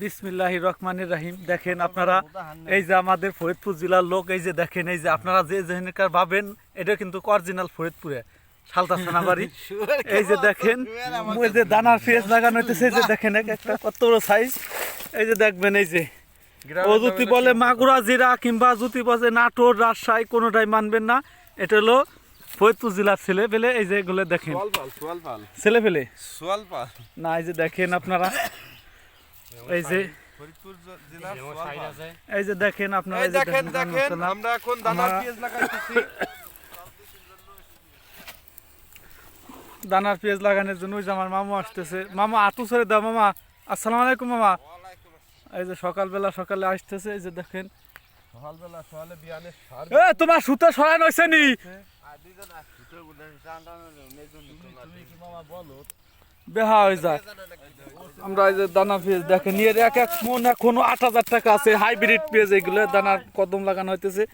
বিসমিল্লাহ রহমানির রাহিম দেখেন আপনারা এই যে আমাদের ফরিদপুর জেলার লোক এই যে দেখেন এই যে আপনারা যে যেখানকার ভাবেন এটা কিন্তু অরিজিনাল ফরিদপুরে থানাবাড়ি এই যে দেখেন ওই যে দানার পেঁয়াজ লাগানো হইতেছে এই যে দেখেন এক একটা কত বড় সাইজ এই যে দেখবেন এই যে ও যদি বলে মাগুরা জিরা কিংবা যদি বলে নাটোর রাজশাহী কোনোটাই মানবেন না এটা হলো ফরিদপুর জেলার ছেলে পেলে এই যে এগুলো দেখেন ছেলে পেলে না এই যে দেখেন আপনারা এই যে এই যে দেখেন আপনারা এই দেখেন দেখেন আমরা এখন দানার পেঁয়াজ লাগাইতেছি। দানার পেঁয়াজ লাগানোর জন্য ওই যে আমার মামা আসতেছে। মামা আতু ছেড়ে দাও মামা। আসসালামু আলাইকুম মামা। এই যে সকালবেলা সকালে আসতেছে এই যে দেখেন। সকালবেলা সকালে বিয়ানে সার এ তোমার সুতো সরান হয়েছে নি? বেহা হয়ে যায় আমরা এই যে দানা পেঁয়াজ দেখেন নিয়ে এক এক মন এখনও আট হাজার টাকা আছে হাইব্রিড পেঁয়াজ এগুলো, দানার কদম লাগানো হইতেছে।